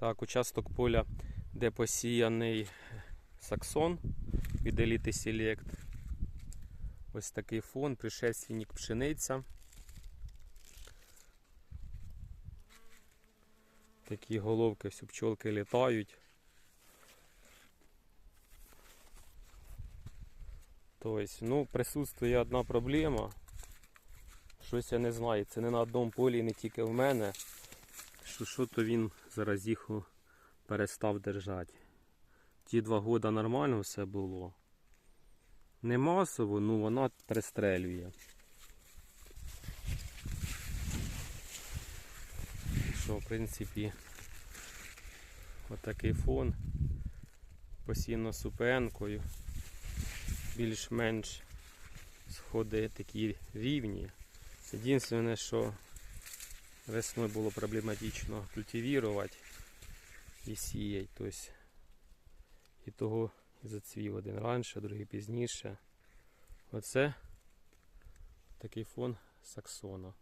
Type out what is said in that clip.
Так, участок поля, де посіяний саксон від еліти Select. Ось такий фон, пришественник пшениця. Такі головки, всі пчолки літають. Тобто, ну, присутствує одна проблема. Щось я не знаю, це не на одному полі, не тільки в мене. Що що то він зараз їх перестав держати. Ті два года нормально все було. Не масово, ну вона пристрелює. Що, в принципі, отакий фон. Постійно супенкою. Більш-менш сходи такі рівні. Єдине, що весною було проблематично культивувати і сіяти. Тобто, і того зацвів один раніше, другий пізніше. Оце такий фон саксона.